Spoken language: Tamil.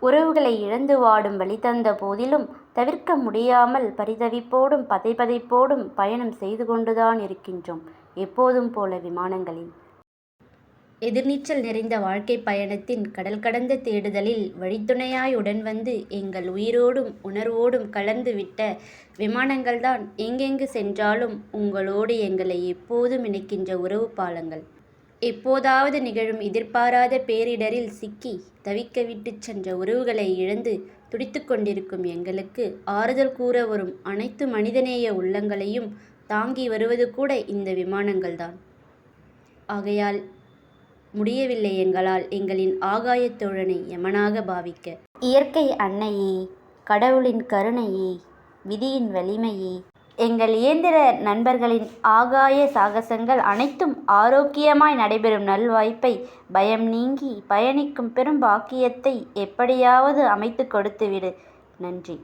உறவுகளை இழந்து வாடும் வலி தந்த போதிலும் தவிர்க்க முடியாமல் பரிதவிப்போடும் பதைபதைப்போடும் பயணம் செய்து கொண்டுதான் இருக்கின்றோம் எப்போதும் போல விமானங்களில். எதிர்நீச்சல் நிறைந்த வாழ்க்கை பயணத்தின் கடல் கடந்த தேடுதலில் வழித்துணையாய் உடன் வந்து எங்கள் உயிரோடும் உணர்வோடும் கலந்து விட்ட விமானங்கள்தான் எங்கெங்கு சென்றாலும் உங்களோடு எங்களை எப்போதும் இணைக்கின்ற உறவு பாலங்கள். எப்போதாவது நிகழும் எதிர்பாராத பேரிடரில் சிக்கி தவிக்க விட்டுச் சென்ற உறவுகளை இழந்து துடித்துக் கொண்டிருக்கும் எங்களுக்கு ஆறுதல் கூற வரும் அனைத்து மனிதநேய உள்ளங்களையும் தாங்கி வருவது கூட இந்த விமானங்கள்தான். ஆகையால் முடியவில்லை எங்களால் எங்களின் ஆகாயத் தோழனை யமனாக பாவிக்க. இயற்கை அன்னையே கடவுளின் கருணையே விதியின் வலிமையே எங்கள் இயந்திர நண்பர்களின் ஆகாய சாகசங்கள் அனைத்தும் ஆரோக்கியமாய் நடைபெறும் நல்வாய்ப்பை பயம் நீங்கி பயணிக்கும் பெரும் பாக்கியத்தை எப்படியாவது அமைத்துக் கொடுத்து விடு. நன்றி.